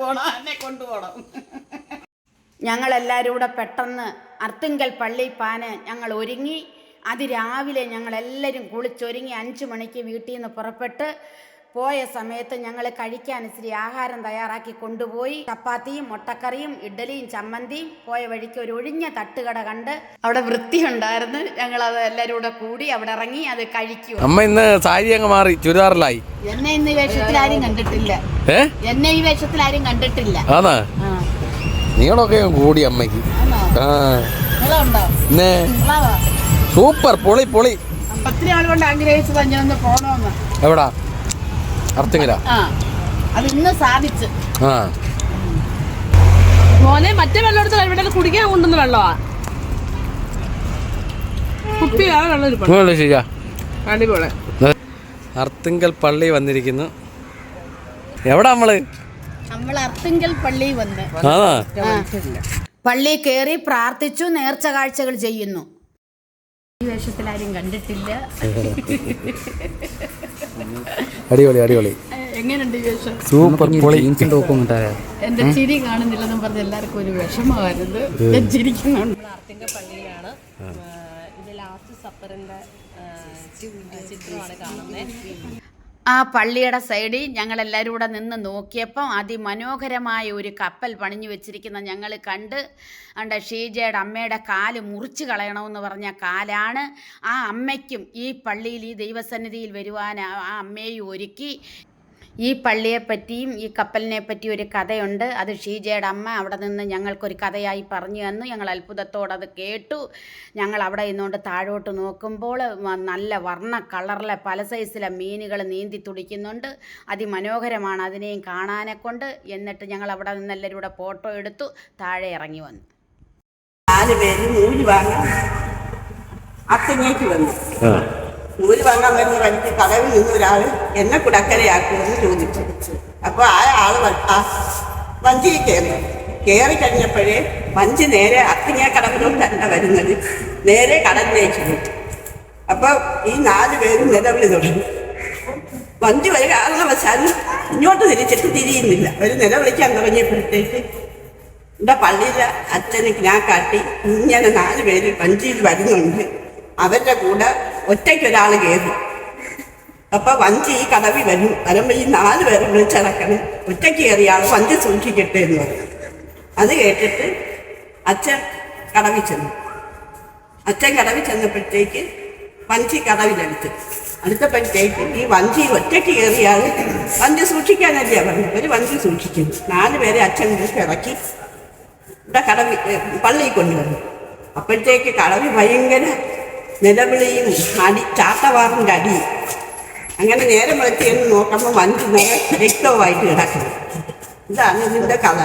പോണം എന്നെ കൊണ്ടുപോകണം ഞങ്ങളെല്ലാവരും കൂടെ പെട്ടെന്ന് അർത്തുങ്കൽ പള്ളി പാന് ഞങ്ങൾ ഒരുങ്ങി. അതിരാവിലെ ഞങ്ങളെല്ലാവരും കുളിച്ചൊരുങ്ങി. അഞ്ച് മണിക്ക് വീട്ടിൽ നിന്ന് പുറപ്പെട്ട് പോയ സമയത്ത് ഞങ്ങൾ കഴിക്കാൻ ഇച്ചിരി ആഹാരം തയ്യാറാക്കി കൊണ്ടുപോയി. ചപ്പാത്തിയും മുട്ടക്കറിയും ഇഡ്ഡലിയും ചമ്മന്തിയും പോയ വഴിക്ക് ഒരു ഒഴിഞ്ഞ തട്ടുകട കണ്ട് അവിടെ വൃത്തിയുണ്ടായിരുന്നു അത് എല്ലാവരും കൂടെ കൂടി അവിടെ ഇറങ്ങി അത് കഴിക്കും അമ്മ ഇന്ന് സാരി അങ്ങ് മാറി ചുരിദാറിലായി. എന്നെ ഇന്ന് വേഷത്തിൽ ആരും കണ്ടിട്ടില്ല. എന്നെ ഈ വേഷത്തിൽ ആരും കണ്ടിട്ടില്ല. നിങ്ങളൊക്കെ കൂടി അമ്മയ്ക്ക്. ആ. പിന്നെ സൂപ്പർ പൊളി പൊളി. ഒത്തിരി ആഗ്രഹിച്ചത് പോണോന്ന്. എവിടാ? അർത്തിങ്ങല. ആ. അത് ഇന്ന് സാധിച്ചു. ആ. മോനെ മറ്റേ വെള്ളം എടുത്ത് ഇവിടെ കുടിക്കാൻ കൊണ്ടുവന്ന വെള്ളമാ വെള്ളം അടിപൊളി. അർത്തിങ്കൽ പള്ളി വന്നിരിക്കുന്നു. എവിടാ നമ്മൾ? പള്ളി കേറി കയറി പ്രാർത്ഥിച്ചു നേർച്ച കാഴ്ചകൾ ചെയ്യുന്നു. ഈ വേഷത്തിൽ ആരും കണ്ടിട്ടില്ല. അടിപൊളി അടിപൊളി. എങ്ങനെയുണ്ട് ഈ വേഷം? സൂപ്പർ പൊളി. എന്റെ ചിരി കാണുന്നില്ലെന്നും പറഞ്ഞ് എല്ലാവർക്കും ഒരു വിഷമമായിരുന്നു. ഞാൻ ചിരിക്കുന്നുണ്ട്. ആർത്തിങ്ക പള്ളിയിലാണ്. ഇത് ലാസ്റ്റ് സപ്പറിന്റെ ചിത്രമാണ് കാണുന്നത്. ആ പള്ളിയുടെ സൈഡിൽ ഞങ്ങളെല്ലാവരും കൂടെ നിന്ന് നോക്കിയപ്പം അതിമനോഹരമായ ഒരു കപ്പൽ പണിഞ്ഞു വെച്ചിരിക്കുന്ന ഞങ്ങൾ കണ്ട് അണ്ട ഷീജയുടെ അമ്മയുടെ കാൽ മുറിച്ച് കളയണമെന്ന് പറഞ്ഞ കാലാണ് ആ അമ്മയ്ക്കും ഈ പള്ളിയിൽ ഈ ദൈവസന്നിധിയിൽ വരുവാൻ ആ അമ്മയെ ഒരുക്കി ഈ പള്ളിയെപ്പറ്റിയും ഈ കപ്പലിനെ പറ്റിയും ഒരു കഥയുണ്ട്. അത് ഷീജയുടെ അമ്മ അവിടെ നിന്ന് ഞങ്ങൾക്കൊരു കഥയായി പറഞ്ഞു തന്നു. ഞങ്ങൾ അത്ഭുതത്തോടെ അത് കേട്ടു. ഞങ്ങൾ അവിടെ നിന്നുകൊണ്ട് താഴോട്ട് നോക്കുമ്പോൾ നല്ല വർണ കളറിലെ പല സൈസിലെ മീനുകൾ നീന്തി തുടിക്കുന്നുണ്ട്. അതിമനോഹരമാണ് അതിനെയും കാണാനെ കൊണ്ട്. എന്നിട്ട് ഞങ്ങൾ അവിടെ നിന്ന് എല്ലാവരും കൂടെ ഫോട്ടോ എടുത്തു. താഴെ ഇറങ്ങി വന്നു. നാല് പേര് നൂൽ വാങ്ങാൻ അത്തങ്ങേക്ക് വന്നു. നൂൽ വാങ്ങാൻ വരുന്ന വഴിക്ക് കടവിൽ നിന്ന് ഒരാൾ എന്നെ കുടക്കരയാക്കുമെന്ന് ചോദിച്ചു. അപ്പോൾ ആ ആൾ വഞ്ചിയിൽ കയറി. കയറി കഴിഞ്ഞപ്പോഴേ വഞ്ചി നേരെ അത്തിങ്ങ കടവിലോട്ടല്ല വരുന്നത്. നേരെ കടലിലേക്ക് പോയി. അപ്പോൾ ഈ നാല് പേരും നിലവിളി തുടങ്ങി. വഞ്ചി ഒരു കാരണവശാലും ഇങ്ങോട്ട് തിരിച്ചിട്ട് തിരിയുന്നില്ല. ഒരു നിലവിളിക്കാൻ തുടങ്ങിയപ്പോഴത്തേക്ക് ഇവിടെ പള്ളിയിലെ അച്ഛനെ ഞാൻ കാട്ടി ഇങ്ങനെ നാല് പേര് വഞ്ചിയിൽ വരുന്നുണ്ട്. അവരുടെ കൂടെ ഒറ്റയ്ക്ക് ഒരാൾ കയറി അപ്പൊ വഞ്ചി ഈ കടവിൽ വരും. വരുമ്പോ ഈ നാല് പേരും വിളിച്ചിറക്കണം ഒറ്റയ്ക്ക് കയറിയ വഞ്ചി സൂക്ഷിക്കട്ടെ എന്ന് പറഞ്ഞു. അത് കേട്ടിട്ട് അച്ഛൻ കടവി ചെന്നു. അച്ഛൻ കടവി ചെന്നപ്പോഴത്തേക്ക് വഞ്ചി കടവിലെടുത്ത് അടുത്തപ്പോഴത്തേക്ക് ഈ വഞ്ചി ഒറ്റയ്ക്ക് കയറിയാൽ വഞ്ചി സൂക്ഷിക്കാനല്ലേ പറഞ്ഞു. ഒരു വഞ്ചി സൂക്ഷിക്കുന്നു. നാല് പേരെ അച്ഛൻ വിളിച്ച് ഇറക്കി. ഇവിടെ കടവി പള്ളിയിൽ കൊണ്ടുവന്നു. അപ്പോഴത്തേക്ക് കടവി ഭയങ്കര നിലവിളിയും അടി ചാട്ടവാറിന്റെ അടി അങ്ങനെ നേരെ വെച്ച് എന്ന് നോക്കുമ്പോൾ വഞ്ചി നേരെ രക്തവുമായിട്ട് കിടക്കുന്നു. ഇതാണ് ഇതിന്റെ കഥ.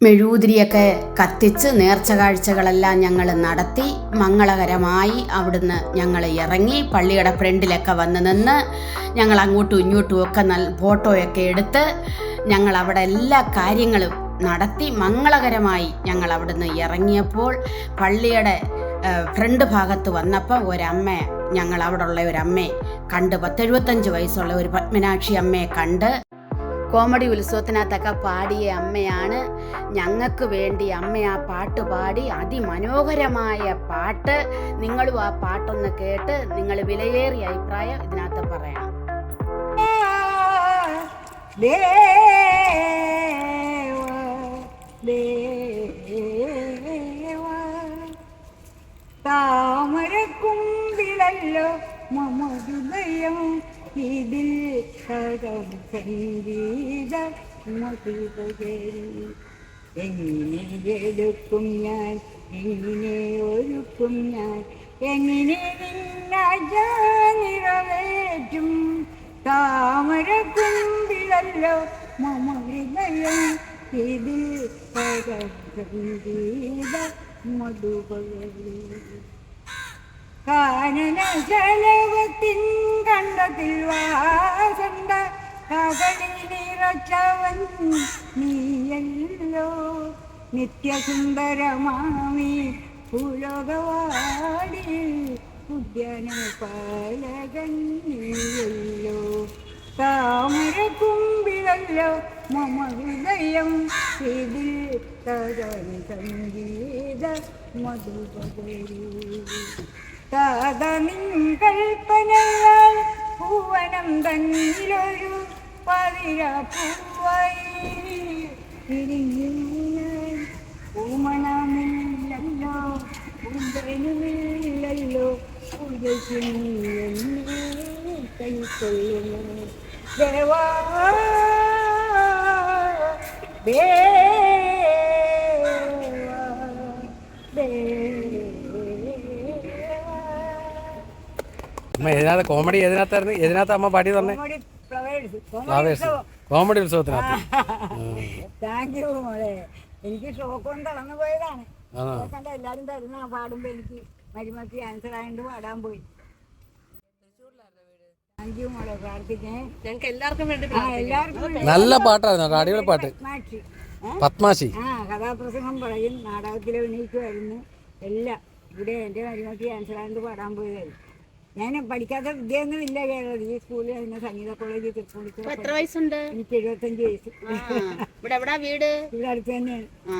മെഴുകുതിരിയൊക്കെ കത്തിച്ച് നേർച്ച കാഴ്ചകളെല്ലാം ഞങ്ങൾ നടത്തി മംഗളകരമായി അവിടുന്ന് ഞങ്ങൾ ഇറങ്ങി പള്ളിയുടെ ഫ്രണ്ടിലൊക്കെ വന്ന് നിന്ന് ഞങ്ങൾ അങ്ങോട്ടും ഇങ്ങോട്ടും ഒക്കെ നല്ല ഫോട്ടോയൊക്കെ എടുത്ത് ഞങ്ങൾ അവിടെ എല്ലാ കാര്യങ്ങളും നടത്തി മംഗളകരമായി ഞങ്ങൾ അവിടുന്ന് ഇറങ്ങിയപ്പോൾ പള്ളിയുടെ ഫ്രണ്ട് ഭാഗത്ത് വന്നപ്പോൾ ഒരമ്മ ഞങ്ങൾ അവിടെ ഉള്ള ഒരമ്മയെ കണ്ട് പത്തെഴുപത്തഞ്ച് വയസ്സുള്ള ഒരു പത്മനാക്ഷി അമ്മയെ കണ്ട് കോമഡി ഉത്സവത്തിനകത്തൊക്കെ പാടിയ അമ്മയാണ്. ഞങ്ങൾക്ക് വേണ്ടി അമ്മ ആ പാട്ട് പാടി അതിമനോഹരമായ പാട്ട് നിങ്ങളും ആ പാട്ടൊന്ന് കേട്ട് നിങ്ങൾ വിലയേറിയ അഭിപ്രായം ഇതിനകത്ത് പറയണം താമരക്കുമ്പിലല്ലോ മമ ഹൃദയം ഇതിൽ സകം സംഗീത എങ്ങനെ എടുക്കും ഞാൻ? എങ്ങനെ ഒരുക്കും ഞാൻ? എങ്ങനെ നിറവേറ്റും താമരക്കുമ്പിലല്ലോ മമ ഹൃദയം ജലവത്തിൻ കണ്ടതിൽ വാസണ്ട കകളിൽ നിറച്ചവൻ നീയല്ലോ. നിത്യസുന്ദരമാമി പുലകവാടി ഉദ്യാന പാലകൻ നീയല്ലോ. താമരക്കുമ്പിളല്ലോ ചൊല്ലല്ലോ മമ ഹൃദയം ഇതിൽ സംഗീത മധുപതി താത നിൻ കൽപ്പനകൾ ഭുവനം തന്നിലൊരു പതിര പൂവായി പൂമണമില്ലല്ലോ പൂന്തനുമില്ലല്ലോ ദേവാ ദേവാ അമ്മ ഇതിനകത്ത് കോമഡി എതിനകത്തായിരുന്നു എതിനകത്ത് അമ്മ പാടി തന്നെ കോമഡി ഫ്ലവേഴ്സ് കോമഡി ഉത്സവത്തിനകത്ത്. താങ്ക് യു മോളെ. എനിക്ക് ഷോക്ക് കൊണ്ട് തളർന്നു പോയതാണ് എല്ലാരും തരുന്ന പാടുമ്പോ എനിക്ക് മരുമക്ക് ആൻസർ ആയതുകൊണ്ട് പാടാൻ പോയി. താങ്ക് യു മോളെ പ്രാർത്ഥിക്കേ ഞങ്ങൾക്ക് എല്ലാവർക്കും വേണ്ടി ആ എല്ലാവർക്കും നല്ല പാട്ടായിരുന്നു കേട്ടോ, അടിപൊളി പാട്ട്. മാറ്റി പത്മാശി ആ കഥാപ്രസംഗം പറയും നാടകത്തിൽ അഭിനയിക്കുമായിരുന്നു. എല്ലാം. ഇവിടെ എന്റെ മരുമക്ക് ആയിട്ട് പാടാൻ പോയതായി. ഞാൻ പഠിക്കാത്ത വിദ്യയൊന്നും ഇല്ല കേരളത്തിൽ. ഈ സ്കൂളിൽ തന്നെ സംഗീത കോളേജിൽ എത്ര തൃപ്പൂണിത്തുറ വയസ്സുണ്ട്? എനിക്ക് എഴുപത്തഞ്ച് വയസ്സ്. ഇവിടെ എവിടാ വീട്? ഇവിടെ അടുത്ത് തന്നെയാണ്. ആ.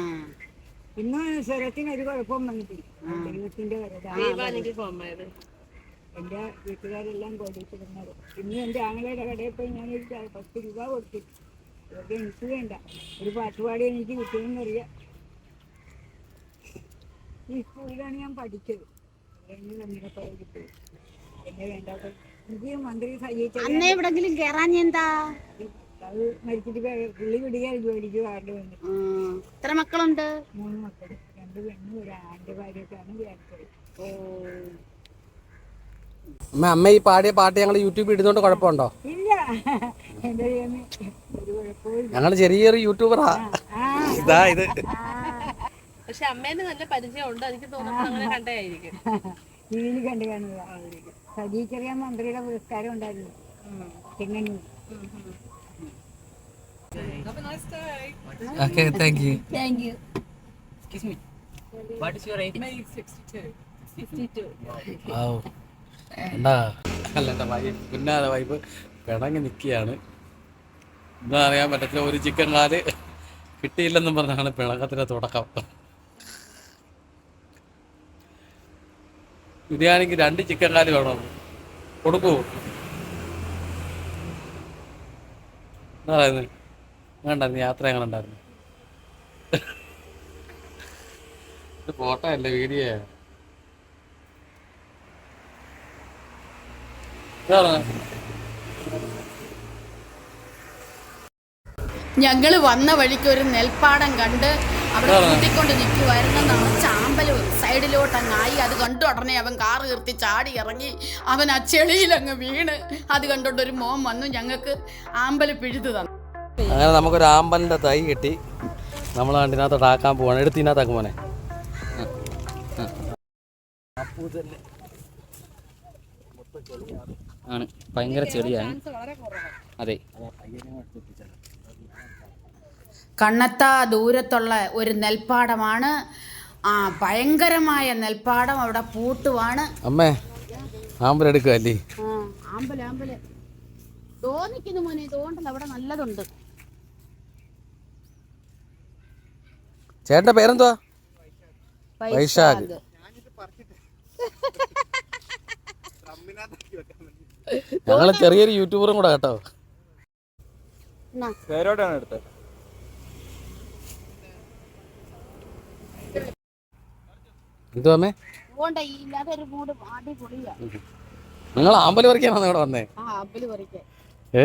ഇന്ന് സ്വരത്തിന് ഒരു കുഴപ്പം വന്നിട്ടില്ല. ദൈവത്തിന്റെ. എന്റെ വീട്ടുകാരെല്ലാം കോടീശ്വരന്മാർ ഇന്ന് എന്റെ ആങ്ങളയുടെ കടയിൽ പോയി ഞാൻ ഒരു ച- പത്ത് രൂപ കൊടുത്തു. ഇതൊക്കെ എനിക്ക് വേണ്ട. ഒരു പാട്ടുപാടി എനിക്ക് കിട്ടുമെന്നറിയാം. ഈ സ്കൂളിലാണ് ഞാൻ പഠിച്ചത്. എന്നെ നമ്മുടെ കോളേജിൽ എന്നെ വേണ്ടാത്ത എനിക്ക് മന്ത്രി സഹിച്ചത് അന്നേ എവിടെങ്കിലും കേറാൻ എന്താ? അത് മരിച്ചിട്ട് പുള്ളി ജോലിക്ക് വാർഡ് വന്നു ഉം. എത്ര മക്കളുണ്ട്? മൂന്ന് മക്കൾ രണ്ട് പെണ്ണും ഒരു ആന്റെ ഭാര്യയൊക്കെയാണ് വിചാരിച്ചത്. അമ്മ അമ്മ ഈ പാടിയ പാട്ട് ഞങ്ങൾ യൂട്യൂബിൽ ഇടുന്നോണ്ട് കുഴപ്പമുണ്ടോ? ഇല്ല. ദൈവമേ, ഒരു കുഴപ്പവുമില്ല. ഞങ്ങൾ ചെറിയൊരു യൂട്യൂബറാ ഇതാ ഇത്. പക്ഷെ അമ്മേനെ നല്ല പരിചയമുണ്ട്. എനിക്ക് തോന്നുന്നു അങ്ങനെ കണ്ടായിരിക്കും ടി വിയിൽ കണ്ടു കാണുക സജി ചെറിയ മന്ത്രിയുടെ പുരസ്കാരം ഉണ്ടായിരുന്നു. Chengannur. Okay thank you thank you ഓ എന്താ അല്ല എന്റെ പിണങ്ങി നിൽക്കുകയാണ് എന്താ അറിയാൻ പറ്റത്തില്ല ഒരു ചിക്കൻ കാൽ കിട്ടിയില്ലെന്നും പറഞ്ഞാണ് പിണക്കത്തിന്റെ തുടക്കം. ബിരിയാണിക്ക് രണ്ട് ചിക്കൻ കാൽ വേണം. കൊടുക്കൂ. എന്താ പറയുന്നത് എങ്ങനെയുണ്ടായിരുന്നു യാത്ര എങ്ങനെ ഉണ്ടായിരുന്നു ഇത് ഫോട്ടോ അല്ലേ വീഡിയോ? ഞങ്ങൾ വന്ന വഴിക്ക് ഒരു നെൽപ്പാടം കണ്ട് അവിടെ കൂട്ടിക്കൊണ്ട് നിൽക്കുമായിരുന്നു ചാമ്പൽ സൈഡിലോട്ട് അങ്ങായി അത് കണ്ട ഉടനെ അവൻ കാർ നിർത്തി ചാടി ഇറങ്ങി. അവൻ ആ ചെളിയിൽ അങ്ങ് വീണ്. അത് കണ്ടോണ്ട് ഒരു മോൻ വന്നു ഞങ്ങൾക്ക് ആമ്പൽ പിഴുതു തന്നു. അങ്ങനെ നമുക്കൊരു ആമ്പലിന്റെ തൈ കിട്ടി. നമ്മൾ അതിനകത്തോട്ട് ആക്കാൻ പോവാണ്. എടുത്ത് ഇതിനകത്താക്കും മോനെ. ആണ്. ഭയങ്കര ചെളിയാണ് അതെ. കണ്ണത്താ ദൂരത്തുള്ള ഒരു നെൽപ്പാടമാണ്. ആ ഭയങ്കരമായ നെൽപ്പാടം അവിടെ പൂട്ടുവാണ്. അമ്മേ ആമ്പലെടുക്കല്ലേ ആമ്പല ആമ്പൽ. ആമ്പൽ തോന്നിക്കുന്നു മോനെ തോണ്ടല്ല അവിടെ നല്ലതുണ്ട്. ചേട്ടന്റെ പേരെന്തുവാ? വൈശാഖ്. ഞങ്ങൾ ചെറിയൊരു യൂട്യൂബറും കൂടെ കേട്ടോ. പേരോട്ടാണ് എടുത്തത് നിങ്ങൾ ആമ്പൽ പറിക്കാനാണ് ഇവിടെ വന്നേ? ആ ആമ്പൽ പറിക്കാൻ. ഏ?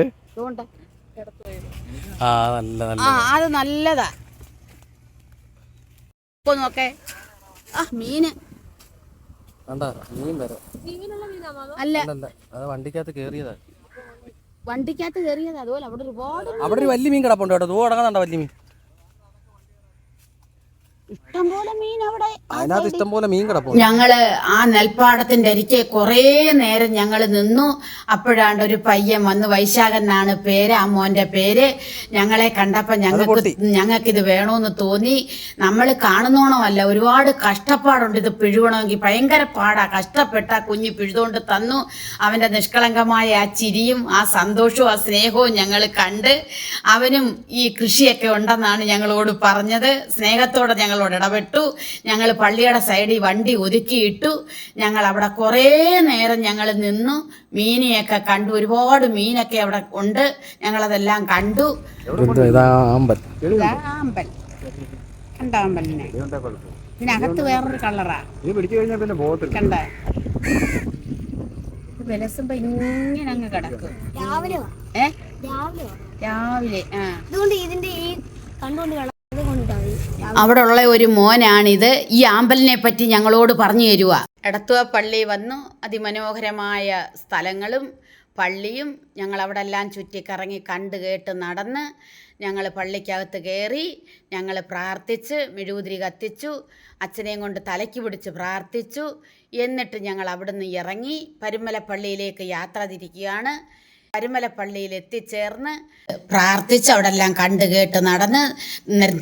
ആ നല്ല നല്ല. അത് നല്ലതാ. നോക്കേ. ആ മീന് വേണ്ട മീൻ വരാം. അല്ല. അത് വണ്ടിക്കകത്ത് കേറിയതാ. വണ്ടിക്കകത്ത് കയറിയത് അതുപോലെ അവിടെ ഒരുപാട് അവിടെ ഒരു വലിയ മീൻ കിടപ്പുണ്ട് കേട്ടോ. തൂ അടങ്ങുന്നുണ്ടോ വലിയ മീൻ. ഇഷ്ടംപോലെ മീൻ അവിടെ അതിനകത്ത് ഇഷ്ടം പോലെ മീൻ കിടപ്പുണ്ട്. ഞങ്ങൾ ആ നെൽപ്പാടത്തിന്റെ അരിക്ക് കുറേ നേരം ഞങ്ങൾ നിന്നു. അപ്പോഴാണ്ട് ഒരു പയ്യൻ വന്ന് വൈശാഖൻ എന്നാണ് പേര് ആ മോന്റെ പേര്. ഞങ്ങളെ കണ്ടപ്പോ ഞങ്ങൾക്ക് ഞങ്ങൾക്ക് ഇത് വേണമെന്ന് തോന്നി. നമ്മൾ കാണുന്നോണമല്ല ഒരുപാട് കഷ്ടപ്പാടുണ്ട്. ഇത് പിഴുവണമെങ്കിൽ ഭയങ്കര പാടാ. കഷ്ടപ്പെട്ട കുഞ്ഞ് പിഴുതുകൊണ്ട് തന്നു. അവന്റെ നിഷ്കളങ്കമായ ആ ചിരിയും ആ സന്തോഷവും ആ സ്നേഹവും ഞങ്ങൾ കണ്ട്. അവനും ഈ കൃഷിയൊക്കെ ഉണ്ടെന്നാണ് ഞങ്ങളോട് പറഞ്ഞത്. സ്നേഹത്തോടെ ഞങ്ങളോട് ഇടപെട്ടു. ഞങ്ങൾ പള്ളിയുടെ സൈഡിൽ വണ്ടി ഒതുക്കിയിട്ടു. ഞങ്ങൾ അവിടെ കുറേ നേരം ഞങ്ങൾ നിന്നു. മീനെയൊക്കെ കണ്ടു. ഒരുപാട് മീനൊക്കെ അവിടെ ഉണ്ട്. ഞങ്ങളതെല്ലാം കണ്ടു. ഇതാ ആമ്പൽ. ഇതാ ആമ്പൽ. കണ്ട ആമ്പലിനെ? ഇതിനകത്ത് വേറൊരു കളറാ. കണ്ട? വിലസുമ്പോ ഇങ്ങനെ അങ്ങ് കിടക്കും. രാവിലെ വാ. ഏ? രാവിലെ രാവിലെ ആ. അതുകൊണ്ട് ഇതിന്റെ ഈ കണ്ടുകൊണ്ട് അവിടെ ഉള്ള ഒരു മോനാണിത്. ഈ ആമ്പലിനെ പറ്റി ഞങ്ങളോട് പറഞ്ഞു തരുക എടത്തുവ പള്ളി വന്നു. അതിമനോഹരമായ സ്ഥലങ്ങളും പള്ളിയും ഞങ്ങൾ അവിടെ എല്ലാം ചുറ്റിക്കറങ്ങി കണ്ട് കേട്ട് നടന്ന് ഞങ്ങൾ പള്ളിക്കകത്ത് കയറി ഞങ്ങൾ പ്രാർത്ഥിച്ച് മെഴുകുതിരി കത്തിച്ചു. അച്ഛനെയും കൊണ്ട് തലയ്ക്ക് പിടിച്ച് പ്രാർത്ഥിച്ചു. എന്നിട്ട് ഞങ്ങൾ അവിടുന്ന് ഇറങ്ങി പരുമല പള്ളിയിലേക്ക് യാത്ര തിരിക്കുകയാണ്. പരുമല പള്ളിയിൽ എത്തിച്ചേർന്ന് പ്രാർത്ഥിച്ച് അവിടെ എല്ലാം കണ്ട് കേട്ട് നടന്ന്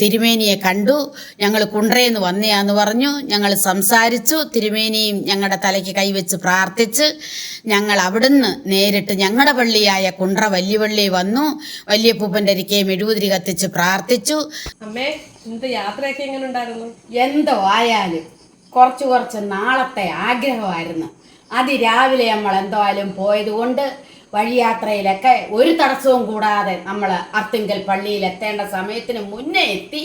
തിരുമേനിയെ കണ്ടു. ഞങ്ങൾ കുണ്ട്രയെന്ന് വന്നെയാന്ന് പറഞ്ഞു. ഞങ്ങൾ സംസാരിച്ചു. തിരുമേനിയും ഞങ്ങളുടെ തലയ്ക്ക് കൈവച്ച് പ്രാർത്ഥിച്ച് ഞങ്ങൾ അവിടുന്ന് നേരിട്ട് ഞങ്ങളുടെ പള്ളിയായ കുണ്ട്ര വല്യപള്ളി വന്നു. വല്യപ്പൂപ്പന്റെ അരിക്കയും എഴുപതിരി കത്തിച്ച് പ്രാർത്ഥിച്ചു. അമ്മേ ഇന്നത്തെ യാത്രയൊക്കെ എങ്ങനെ ഉണ്ടായിരുന്നു? എന്തോ ആയാലും കുറച്ച് കുറച്ച് നാളത്തെ ആഗ്രഹമായിരുന്നു. അതിരാവിലെ നമ്മൾ എന്തോ എന്തായാലും പോയതുകൊണ്ട് വഴിയാത്രയിലൊക്കെ ഒരു തടസ്സവും കൂടാതെ നമ്മൾ അർത്തിങ്കൽ പള്ളിയിൽ എത്തേണ്ട സമയത്തിന് മുന്നേ എത്തി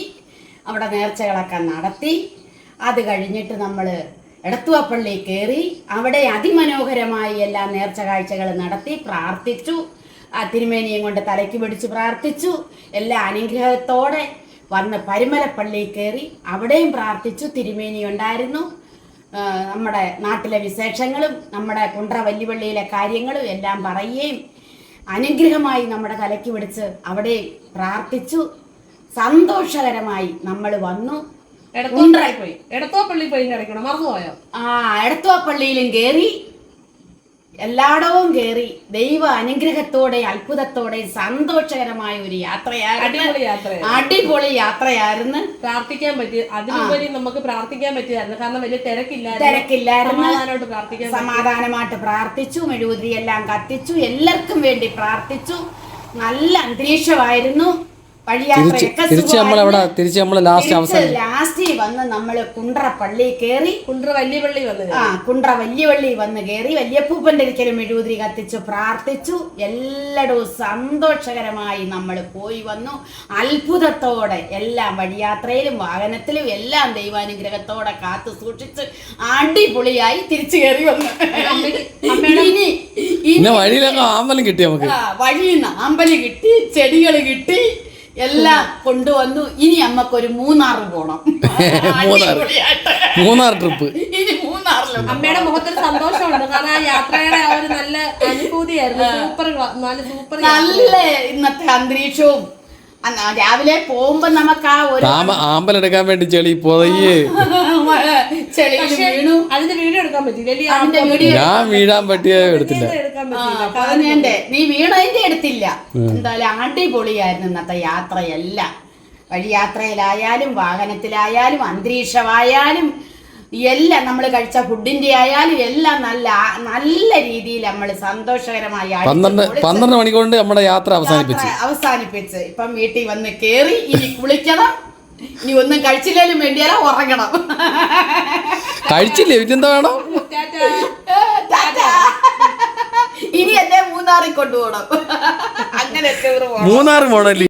അവിടെ നേർച്ചകളൊക്കെ നടത്തി. അത് കഴിഞ്ഞിട്ട് നമ്മൾ എടത്തുവ പള്ളി കയറി അവിടെ അതിമനോഹരമായി എല്ലാ നേർച്ച കാഴ്ചകൾ നടത്തി പ്രാർത്ഥിച്ചു. ആ തിരുമേനിയും കൊണ്ട് തലയ്ക്ക് പിടിച്ച് പ്രാർത്ഥിച്ചു. എല്ലാ അനുഗ്രഹത്തോടെ വന്ന് പരുമലപ്പള്ളി കയറി അവിടെയും പ്രാർത്ഥിച്ചു. തിരുമേനി ഉണ്ടായിരുന്നു. നമ്മുടെ നാട്ടിലെ വിശേഷങ്ങളും നമ്മുടെ കുണ്ട്ര വല്ലിവള്ളിയിലെ കാര്യങ്ങളും എല്ലാം പറയുകയും അനുഗ്രഹമായി നമ്മുടെ കലക്കി പിടിച്ച് അവിടെ പ്രാർത്ഥിച്ചു. സന്തോഷകരമായി നമ്മൾ വന്നു. എടത്തോ പള്ളി പോയി. എടത്തോ പള്ളി പോയി മറന്നുപോയോ? ആ എടത്തുവാ പള്ളിയിലും കയറി എല്ലായിടവും കയറി ദൈവ അനുഗ്രഹത്തോടെ അത്ഭുതത്തോടെ സന്തോഷകരമായ ഒരു യാത്രയായിരുന്നു. അടിപൊളി യാത്രയായിരുന്നു. പ്രാർത്ഥിക്കാൻ പറ്റി അതിനുപരി നമുക്ക് പ്രാർത്ഥിക്കാൻ പറ്റിയായിരുന്നു കാരണം വലിയ തിരക്കില്ല തിരക്കില്ലായിരുന്നു. സമാധാനമായിട്ട് പ്രാർത്ഥിച്ചു മെഴുകുതിരി എല്ലാം കത്തിച്ചു എല്ലാവർക്കും വേണ്ടി പ്രാർത്ഥിച്ചു. നല്ല അന്തരീക്ഷമായിരുന്നു. വഴിയാത്രയൊക്കെ തിരിച്ച് നമ്മൾ അവിടെ തിരിച്ച് നമ്മൾ ലാസ്റ്റ് അവസാനം ലാസ്റ്റ് വന്ന് നമ്മൾ കുണ്ട്ര പള്ളി കയറി കുണ്ട്ര വലിയ പള്ളി വന്ന് ആ കുണ്ട്ര വല്യവള്ളി വന്ന് കയറി വല്യപ്പൂപ്പന്റെ ഒരിക്കലും മെഴുകുതിരി കത്തിച്ചു പ്രാർത്ഥിച്ചു. എല്ലായിടവും സന്തോഷകരമായി നമ്മൾ പോയി വന്നു. അത്ഭുതത്തോടെ എല്ലാം വഴിയാത്രയിലും വാഹനത്തിലും എല്ലാം ദൈവാനുഗ്രഹത്തോടെ കാത്തു സൂക്ഷിച്ച് അടിപൊളിയായി തിരിച്ചു കയറി വന്നു. ഇനി ഇനി വഴിയിലൊക്കെ ആമ്പലം കിട്ടി നമുക്ക്. ആ, നിന്ന് അമ്പലി കിട്ടി ചെടികൾ കിട്ടി. എല്ലാം കൊണ്ടുവന്നു. ഇനി അമ്മയ്ക്ക് ഒരു മൂന്നാർ പോണം മൂന്നാർ മൂന്നാർ ട്രിപ്പ്. ഇനി മൂന്നാറിൽ അമ്മയുടെ മുഖത്തൊരു സന്തോഷമുണ്ട്. കാരണം ആ യാത്രയുടെ ആ ഒരു നല്ല അനുഭൂതിയായിരുന്നു. സൂപ്പർ നല്ല സൂപ്പർ നല്ല ഇന്നത്തെ അന്തരീക്ഷവും. അന്ന് രാവിലെ പോകുമ്പോ നമുക്ക് ആ ഒരു ആമ്പലെടുക്കാൻ എടുക്കാൻ വേണ്ടി ചെളി പൊതയ്യേ ചെളിയിൽ വീണു. അതിന്റെ വീഡിയോ എടുക്കാൻ പറ്റില്ല വലിയ അതിന്റെ വീഡിയോ ഞാൻ വീഴാൻ പറ്റിയ എടുത്തില്ല. എടുക്കാൻ ആ, നീ വീണതിന്റെ എടുത്തില്ല. എന്തായാലും അടിപൊളിയായിരുന്നു ഇന്നത്തെ യാത്രയെല്ലാം. വഴിയാത്രയിലായാലും വാഹനത്തിലായാലും അന്തരീക്ഷമായാലും എല്ലാം നമ്മൾ കഴിച്ച ഫുഡിന്റെ ആയാലും എല്ലാം നല്ല നല്ല രീതിയിൽ നമ്മൾ സന്തോഷകരമായി അടിച്ച് പന്ത്രണ്ട് പൊളിച്ച് പന്ത്രണ്ട് മണി കൊണ്ട് നമ്മുടെ യാത്ര അവസാനിപ്പിച്ചു. യാത്ര അവസാനിപ്പിച്ച്. ഇപ്പം വീട്ടിൽ വന്ന് കേറി ഇനി കുളിക്കണം. ഇനി ഒന്നും കഴിച്ചില്ലേലും വേണ്ടിയാലോ ഉറങ്ങണം. കഴിച്ചില്ലേ? പിന്നെന്താ വേണം. ഇനി എന്നെ മൂന്നാറിൽ കൊണ്ടുപോകണം. അങ്ങനെ മൂന്നാർ മോഡൽ